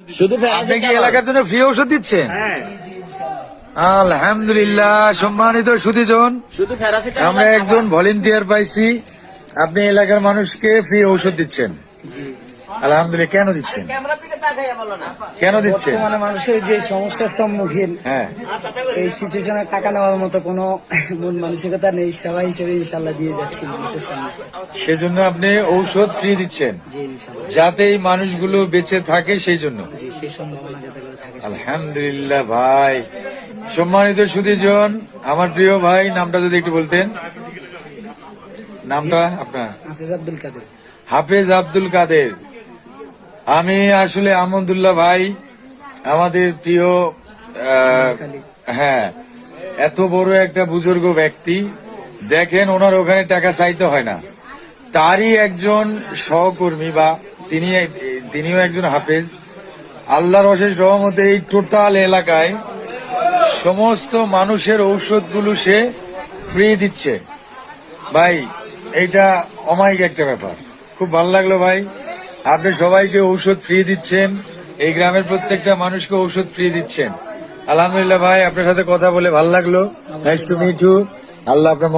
শুধু আপনি কি এলাকার জন্য ফ্রি ঔষধ দিচ্ছেন? হ্যাঁ। আলহামদুলিল্লাহ সম্মানিত সুদীজন আমরা একজন ভলেন্টিয়ার পাইছি। আপনি এলাকার মানুষকে ফ্রি ঔষধ দিচ্ছেন। আলহামদুলিল্লাহ কেন দিচ্ছেন? ক্যামেরার দিকে তাকাইয়া বলো না। কেন দিচ্ছেন? বর্তমানে মানুষের যে সমস্যার সম্মুখীন হ্যাঁ। এই সিচুয়েশনে টাকা নেওয়ার মতো কোনো মন মানসিকতা নেই সেবা হিসেবে ইনশাল্লাহ দিয়ে যাচ্ছি মানুষের সামনে সেজন্য আপনি ঔষধ ফ্রি দিচ্ছেন। যাতে এই মানুষগুলো বেঁচে থাকে সেই জন্য। জি সেই সম্ভাবনা যাতে করে থাকে আলহামদুলিল্লাহ ভাই। সম্মানিত সুদীজন আমার প্রিয় ভাই নামটা যদি একটু বলতেন। নামটা আপনার? হাফিজ আব্দুল কাদের। হাফেজ আব্দুল কাদের। আমি আসলে আহমদুল্লাহ ভাই আমাদের প্রিয় হ্যাঁ এত বড় একটা বুজুর্গ ব্যক্তি, দেখেন ওনার ওখানে টাকা চাইতে হয় না। তারই একজন সহকর্মী বা তিনি তিনিও একজন হাফেজ। আল্লাহর অশেষ রহমতে এই টোটাল এলাকায় সমস্ত মানুষের ঔষধগুলো সে ফ্রি দিচ্ছে। ভাই, এইটা অমায়িক একটা ব্যাপার। খুব ভালো লাগল ভাই। আপনি সবাইকে ঔষধ ফ্রি দিচ্ছেন। এই গ্রামের প্রত্যেকটা মানুষকে ঔষধ ফ্রি দিচ্ছেন। আলহামদুলিল্লাহ ভাই আপনার সাথে কথা বলে ভালো লাগল। নাইস টু মিট ইউ আল্লাহ আপনার